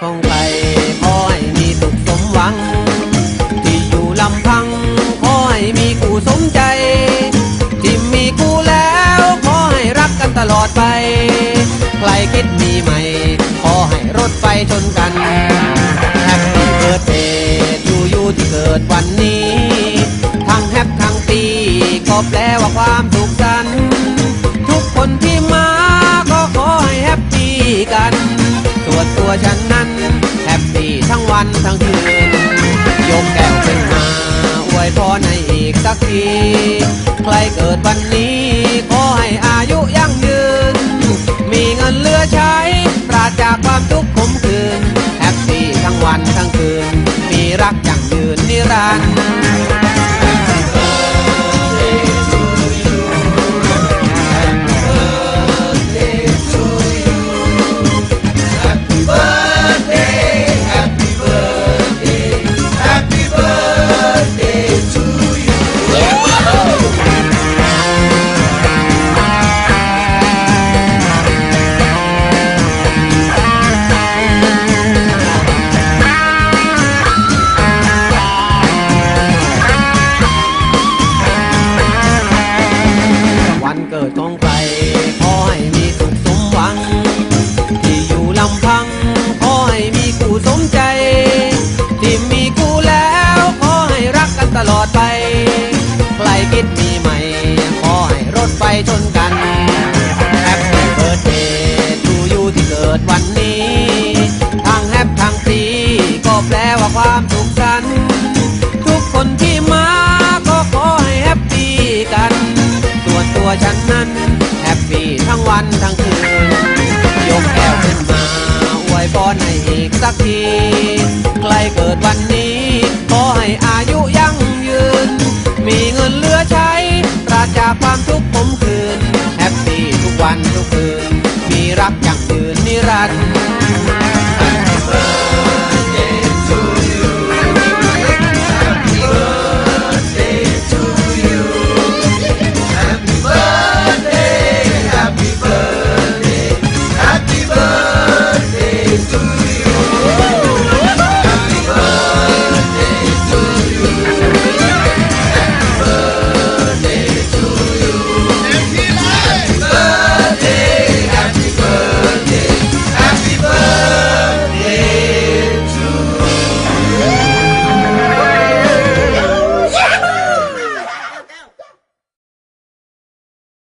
คงไปขอให้มีสุขสมหวัง ที่อยู่ลำพังขอให้มีกูสมใจ ที่มีกูแล้วขอให้รักกันตลอดไป ใครคิดมีใหม่ ขอให้รถไฟชนกันแฮปปี้เบิร์ดเดย์อยู่อยู่ที่เกิดวันนี้ ทั้งแฮปทั้งปีก็แปลว่าความ ทั้งคืนยกแก้วขึ้นมาอวยพรในอีกสักที ใครเกิดวันนี้ ขอให้อายุยั่งยืน มีเงินเหลือใช้ ปราศจากความทุกข์ขมขื่นแฮปปี้ทั้งวันทั้งคืน มีรักอย่างยืนนิรันดร์ ดของใครขอให้มีสุขสมหวัง ที่อยู่ลำพังขอให้มีคู่สมใจ ที่มีคู่แล้วขอให้รักกันตลอดไป ใครคิดมีใหม่ขอให้รถไฟชนกันแฮปปี้เบิร์ดเดย์ทูยูที่เกิดวันันทั้งคืน ยกแก้วขึ้นมาอวยพรให้อีกสักที ใกล้เกิดวันนี้ ขอให้อายุยั่งยืน มีเงินเหลือใช้ ปราจากความทุกข์ผมคืน แฮปปี้ทุกวันทุกคืน มีรักอย่างยืนนิรันดร์